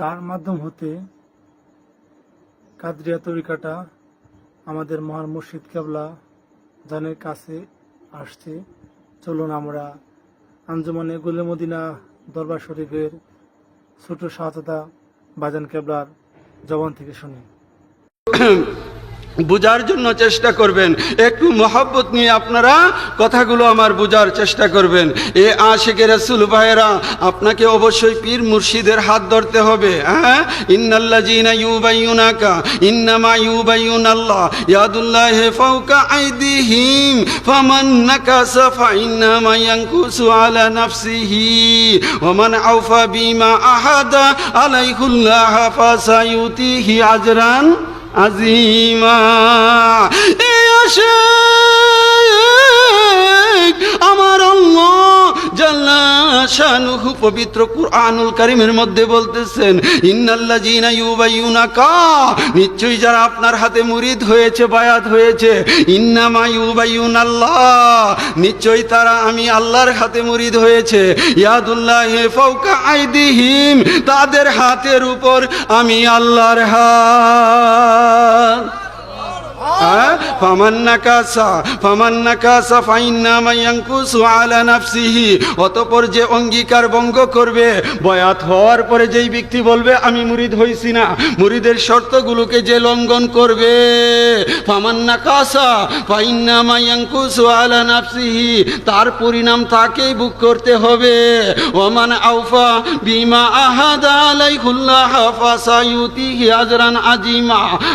কার মাধ্যম হতে কাদরিয়া তরিকাটা আমাদের মহান মুর্শিদ কেবলা জানের কাছে আসছে। চলুন আমরা আঞ্জুমানে গুলে মদিনা দরবার শরীফের ছোট শাহজাদা বাজান কেবলার জবান থেকে শুনি। বুঝার জন্য চেষ্টা করবেন। একটু মহাব্বত নিয়ে আপনারা কথাগুলো আমার বুঝার চেষ্টা করবেন। এ আশেকে রসুল ভাইয়েরা, আপনাকে অবশ্যই পীর মুর্শিদের হাত ধরতে হবে। হ্যাঁ? আল্লাহ ইয়াদুল্লাহ নাফসিহি আউফা বিমা আহাদা আজরান। আজিমা এই আমার আল্লাহ জাল্লা শানুহু পবিত্র কুরআনুল কারীমের মধ্যে বলতেছেন, ইন্নাল্লাযীনা ইউবাইয়ুনাকা নিশ্চয়ই যারা আপনার হাতে মুরিদ হয়েছে, বায়াত হয়েছে, ইন্নামা ইউবাইয়ুনাল্লাহ নিশ্চয়ই তারা আমি আল্লাহর হাতে মুরিদ হয়েছে, ইয়াদুল্লাহি ফাওকা আইদিহিম তাদের হাতের উপর আমি আল্লাহর হাত। যে অঙ্গীকার করবে, বয়াত হওয়ার পরে যেই ব্যক্তি বলবে, আমি মুরিদ হইছি না। মুরিদের শর্তগুলোকে যে লঙ্ঘন করবে তার পরিণাম তাকেই বুক করতে হবে। ওমান আউফা বিমা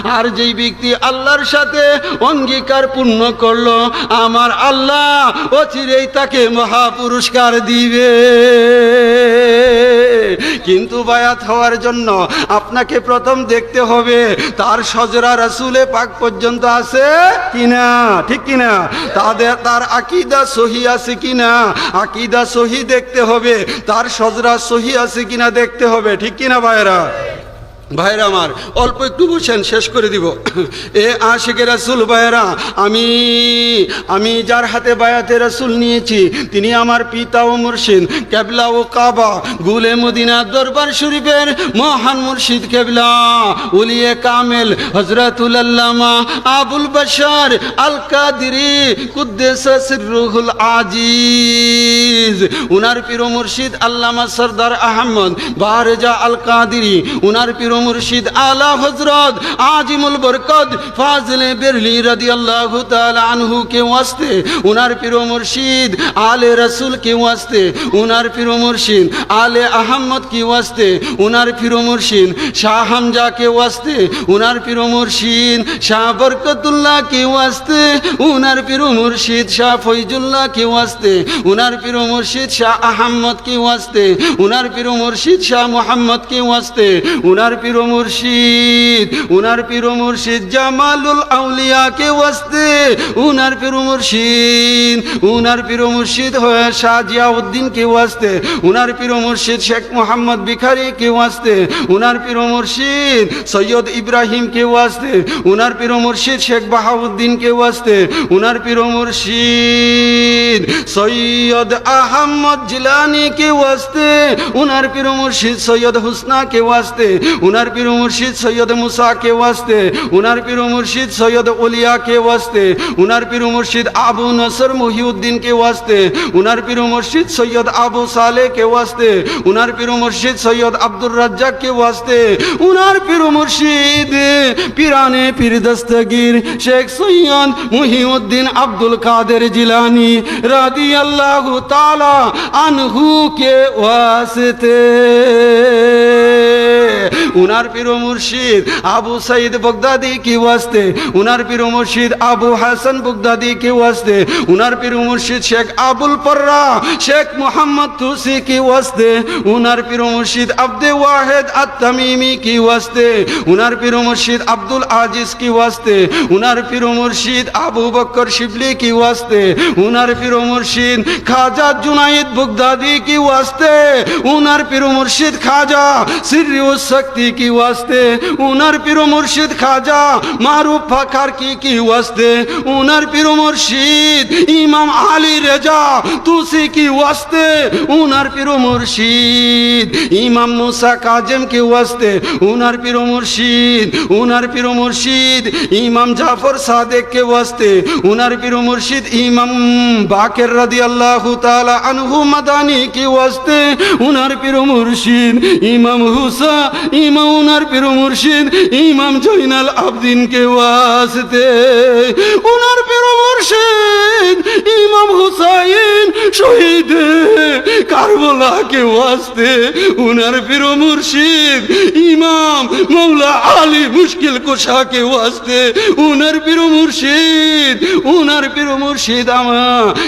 আর যেই ব্যক্তি আল্লাহর সাথে অঙ্গীকার পূর্ণ করল। আমার আল্লাহ অচিরেই তাকে মহা পুরস্কার দিবে। কিন্তু বায়াত হওয়ার জন্য আপনাকে প্রথম দেখতে হবে, তার সজরা রাসুলে পাক পর্যন্ত আছে কিনা? ঠিক কিনা? তাদের, তার আকিদা সহি আছে কিনা? আকিদা সহি দেখতে হবে, তার সজরা সহি আছে কিনা দেখতে হবে, ঠিক কিনা ভাইরা ভাইরা আমার, অল্প একটু বসেন শেষ করে দিব। এ আশেকে রাসুল ভাইরা, আমি আমি যার হাতে বায়াতে রাসুল নিয়েছি, তিনি আমার পিতা ও মুর্শিদ, কেবলা ও কাবা, গুলে মদিনা দরবার শরীফের মহান মুর্শিদ কেবলা, উলিয়ে কামেল হজরতুল আল্লামা আবুল বাশার আল কাদিরি সিররুহুল আজিজ। উনার পীর মুর্শিদ আল্লামা সরদার আহমদ বারেজা আল কাদিরি, উনার পীর মুর্শিদ আলা হজরত আজিমুল বরকত ফাজলে বেরলি রাদি আল্লাহ আনহু কে ওয়াস্তে, উনার পীর মুর্শিদ আলে রসুল কে ওয়াস্তে, উনার পীর মুর্শিদ আলে আহমদ কি ওয়াস্তে, উনার পীর মুর্শিদ শাহ হামজা কে ওয়াস্তে, উনার পীর মুর্শিদ শাহ বরকতুল্লাহ কে ওয়াস্তে, উনার পীর মুর্শিদ শাহ ফৈজুল্লাহ কে ওয়াস্তে, উনার পীর মুর্শিদ শাহ আহমদ কে ওয়াস্তে, উনার পীর মুর্শিদ শাহ মোহাম্মদ কেউ আসতে উনার পীর মুর্শিদ, উনার পীর মুর্শিদ জামালুল আউলিয়া কে ওয়াস্তে, উনার পীর মুর্শিদ, উনার পীর মুর্শিদ হয়ে শাহ জিয়াউদ্দিন কে ওয়াস্তে, উনার পীর মুর্শিদ শেখ মোহাম্মদ বিখারি কে ওয়াস্তে, উনার পীর মুর্শিদ সৈয়দ ইব্রাহিম কে ওয়াস্তে, উনার পীর মুর্শিদ শেখ বাহাউদ্দিন কে ওয়াস্তে, উনার পীর মুর্শিদ সৈয়দ আহমদ জিলানি কে ওয়াস্তে, উনার পীর মুর্শিদ সৈয়দ হুসনা কে ওয়াস্তে উনার পীর মুর্শিদ সৈয়দ মুসা কে ওয়াস্তে, উনার পীর মুর্শিদ সৈয়দ ওলিয়া কে ওয়াস্তে, উনার পীর মুর্শিদ আবু নসর মহিউদ্দিন কে ওয়াস্তে, উনার পীর মুর্শিদ সৈয়দ আবু সালে কে ওয়াস্তে, উনার পীর মুর্শিদ সৈয়দ আব্দুর রাজ্জাক কে ওয়াস্তে, উনার পীর মুর্শিদ পিরানে পীর দস্তগীর শেখ সৈয়দ মহিউদ্দিন আব্দুল কাদের জিলানি রাদি আল্লাহ তালা আনহু কে ওয়াস্তে। উনার পীর মুর্শিদ আবু সাইদ বগদাদি কি ওয়াস্তে উনার পীর মুর্শিদ আবু হাসান বগদাদি কি ওয়াস্তে উনার পীর মুর্শিদ শেখ আবুল পর্রা শেখ মোহাম্মদ তুসি কি ওয়াস্তে উনার পীর মুর্শিদ আব্দে ওয়াহেদ আত-তামিমি কি ওয়াস্তে উনার পীর মুর্শিদ আব্দুল আজিজ কি ওয়াস্তে উনার পীর মুর্শিদ আবু বকর শিবলি কি ওয়াস্তে উনার পীর মুর্শিদ খাজা জুনাইদ বগদাদি কি ওয়াস্তে উনার পীর মুর্শিদ খাজা সিরিউস শক্তি কি কি ওয়াস্তে? উনার পীর মুর্শিদ খাজা মারুফ ফাখার কি কি ওয়াস্তে? উনার পীর মুর্শিদ ইমাম আলী রেজা তুসি কি ওয়াস্তে? উনার পীর মুর্শিদ ইমাম মুসা কাজেম কি ওয়াস্তে? উনার পীর মুর্শিদ, উনার পীর মুর্শিদ ইমাম জাফর সাদেক কে ওয়াস্তে? উনার পীর মুর্শিদ ইমাম বাকের রাদি আল্লাহ তালা আনহু মাদানি কি ওয়াস্তে? উনার পীর মুর্শিদ ইমাম হুসা ইমাম উনার পীর মুর্শিদ, ইমাম জৈনাল আবদিন কে ওয়াস্তে উনার পীর মুর্শিদ, ইমাম হুসাইন শহীদ কারবলা কে ওয়াস্তে উনার পীর মুর্শিদ, ইমাম মৌলা আলী মুশকিল কোষা কে ওয়াস্তে উনার পীর মুর্শিদ, উনার পীর মুর্শিদ আমা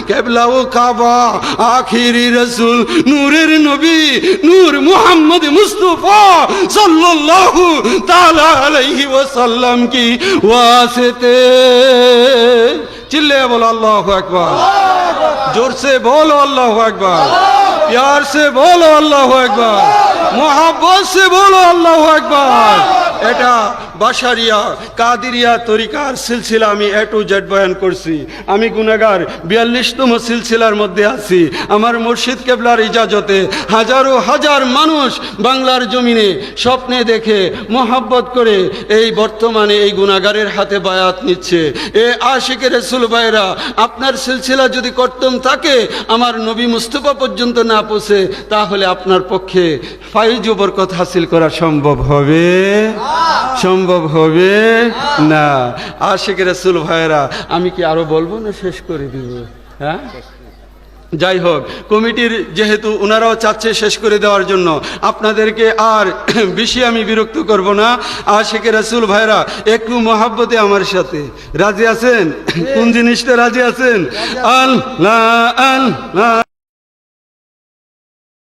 কেবলা ও কাবা, আখিরি রসুল, নূরের নবী, নূর মুহাম্মদ মুস্তফা সাল্লাল্লাহু তাআলা আলাইহি ওয়াসাল্লাম কি ওয়াসতে চিল্লে বলো আল্লাহু আকবার जोर से बोलो अल्लाह अकबर प्यार से बोलो अल्लाह अकबर मोहब्बत से बोलो अल्लाह अकबर এটা বাসারিয়া কাদিরিয়া তরিকার সিলসিলা আমি এ টু জেড বয়ান করছি। আমি গুনাগার বিয়াল্লিশতম সিলসিলার মধ্যে আছি। আমার মুর্শিদ কেবলার ইজাজতে হাজারো হাজার মানুষ বাংলার জমিনে স্বপ্নে দেখে মোহাব্বত করে এই বর্তমানে এই গুনাগারের হাতে বায়াত নিচ্ছে। এ আশিকের রসুল ভাইরা, আপনার সিলসিলা যদি কর্তম থাকে, আমার নবী মুস্তফা পর্যন্ত না পৌঁছে, তাহলে আপনার পক্ষে ফাইজ বরকত হাসিল করা সম্ভব হবে। সম্ভব হবে না। আশিক রসুল ভাইরা আমি কি আরও বলব না শেষ করে দিব? হ্যাঁ? যাই হোক, কমিটির যেহেতু ওনারাও চাচ্ছে শেষ করে দেওয়ার জন্য, আপনাদেরকে আর বেশি আমি বিরক্ত করব না। আশিকে রাসুল ভাইরা একটু মহাব্বতে আমার সাথে। রাজি আছেন? কোন জিনিসটা রাজি আছেন? আল্লাহ আল্লাহ।